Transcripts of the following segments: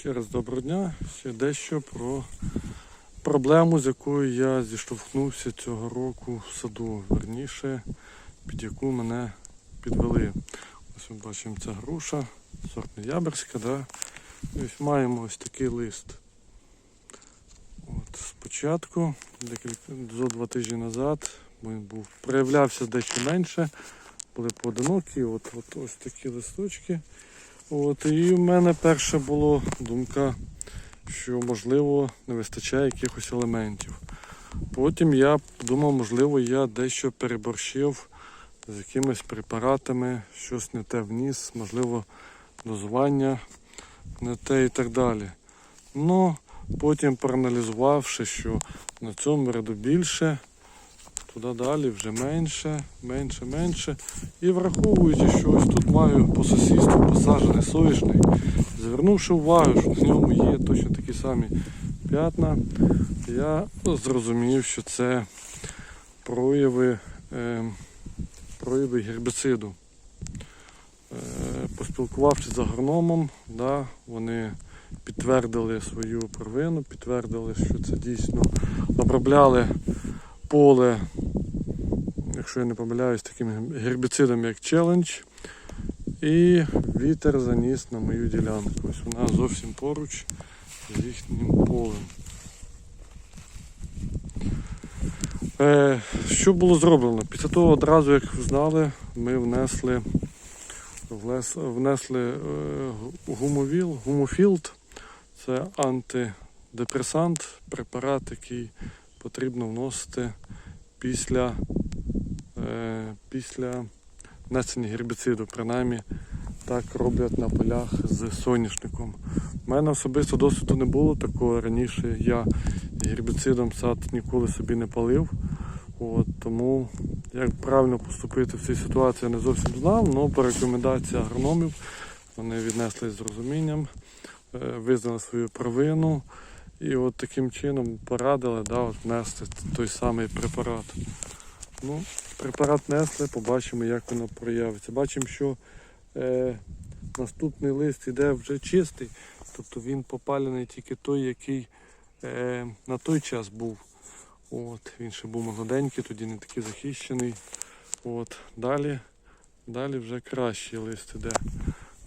Ще раз доброго дня. Ще дещо про проблему, з якою я зіштовхнувся цього року в саду. Верніше, під яку мене підвели. Ось ми бачимо, це груша, сорт Яберська. Да? Ось маємо ось такий лист. От, спочатку, зо два тижні назад, він був, проявлявся дещо менше, були поодинокі, от, от ось такі листочки. От, і в мене перша була думка, що можливо не вистачає якихось елементів. Потім я думав, можливо, я дещо переборщив з якимись препаратами, щось не те вніс, можливо, дозування не те і так далі. Ну, потім проаналізувавши, що на цьому ряду більше, туди далі вже менше, менше, менше. І враховуючи, що ось тут маю по сусідству посаджений соняшник, звернувши увагу, що в ньому є точно такі самі п'ятна, я зрозумів, що це прояви, е, прояви гербіциду. Е, поспілкувавшись з агрономом, да, вони підтвердили свою провину, підтвердили, що це дійсно обробляли поле, якщо я не помиляюсь, таким гербіцидом, як челендж. І вітер заніс на мою ділянку. Ось вона зовсім поруч з їхнім полем. Е, що було зроблено? Після того одразу, як знали, ми внесли, влес- внесли е, гумовіл, гумофілд. Це антидепресант, препарат, який потрібно вносити після, після внесення гербіциду. Принаймні так роблять на полях з соняшником. У мене особисто досвіду не було такого. Раніше я гербіцидом сад ніколи собі не палив. От, тому як правильно поступити в цій ситуації я не зовсім знав, але по рекомендації агрономів вони віднесли з розумінням, е, визнали свою провину і от таким чином порадили да, от внести той самий препарат. Ну, препарат несли, побачимо, як воно проявиться. Бачимо, що е, наступний лист іде вже чистий, тобто він попалений тільки той, який е, на той час був. От, він ще був молоденький, тоді не такий захищений. От, далі, далі вже кращий лист іде.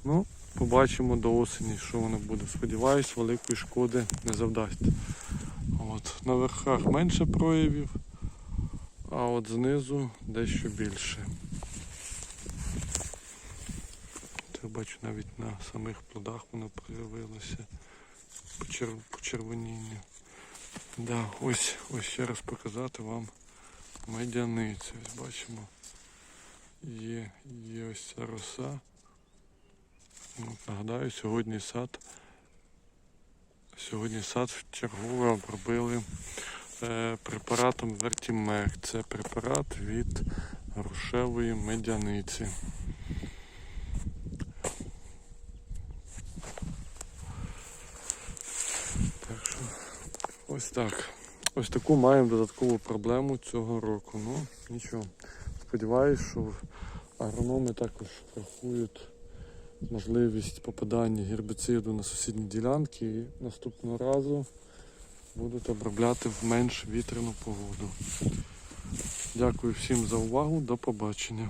Ну, побачимо до осені, що воно буде. Сподіваюсь, великої шкоди не завдасть. От, на верхах менше проявів, а от знизу дещо більше. Так бачу навіть на самих плодах воно проявилося почер... почервоніння. Да, ось, ось ще раз показати вам медяницю. Ось бачимо. Є, є ось ця роса. От, нагадаю, сьогодні сад. Сьогодні сад в чергове обробили препаратом Вертімек. Це препарат від грушевої медяниці. Так що ось так. Ось таку маємо додаткову проблему цього року. Ну, нічого. Сподіваюсь, що агрономи також врахують можливість попадання гербіциду на сусідні ділянки і наступного разу будуть обробляти в менш вітряну погоду. Дякую всім за увагу. До побачення.